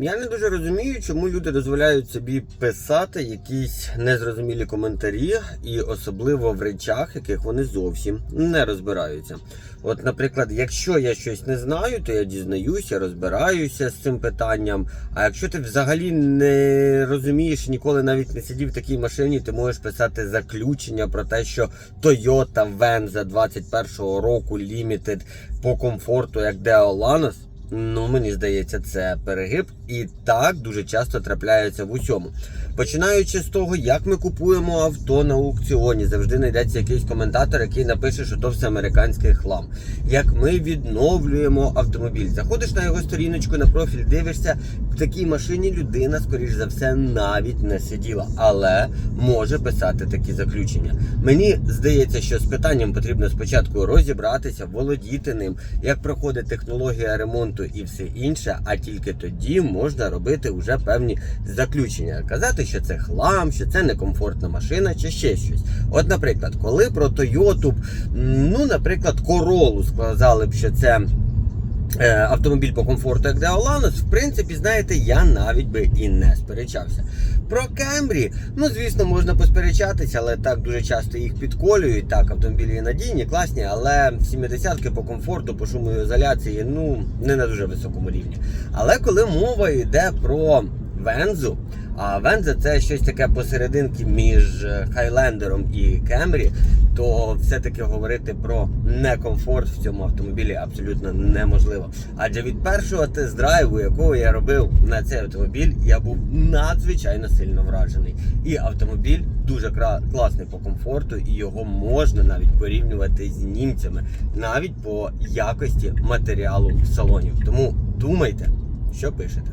Я не дуже розумію, чому люди дозволяють собі писати якісь незрозумілі коментарі, і особливо в речах, яких вони зовсім не розбираються. От, наприклад, якщо я щось не знаю, то я дізнаюся, розбираюся з цим питанням. А якщо ти взагалі не розумієш, ніколи навіть не сидів в такій машині, ти можеш писати заключення про те, що Toyota Venza 21-го року Limited по комфорту, як Lanos, Ну, мені здається, це перегиб, і так дуже часто трапляється в усьому. Починаючи з того, як ми купуємо авто на аукціоні, завжди знайдеться якийсь коментатор, який напише, що то все американський хлам. Як ми відновлюємо автомобіль, заходиш на його сторіночку на профіль, дивишся, такій машині людина, скоріш за все, навіть не сиділа, але може писати такі заключення. Мені здається, що з питанням потрібно спочатку розібратися, володіти ним, як проходить технологія ремонту і все інше, а тільки тоді можна робити вже певні заключення. Казати, що це хлам, що це некомфортна машина, чи ще щось. От, наприклад, коли про Toyota, ну, наприклад, Corolla сказали б, що це. Е, Автомобіль по комфорту, як Деоланос, в принципі, знаєте, я навіть би і не сперечався. Про Кемрі, ну звісно, можна посперечатися, але так дуже часто їх підколюють. Так, автомобілі надійні, класні, але 70-ки по комфорту, по шумоізоляції, ну не на дуже високому рівні. Але коли мова йде про Вензу, а Венза це щось таке посерединки між е, Хайлендером і Кемрі, то все-таки говорити про некомфорт в цьому автомобілі абсолютно неможливо. Адже від першого тест-драйву, якого я робив на цей автомобіль, я був надзвичайно сильно вражений. І автомобіль дуже класний по комфорту, і його можна навіть порівнювати з німцями, навіть по якості матеріалу салонів. Тому думайте, що пишете.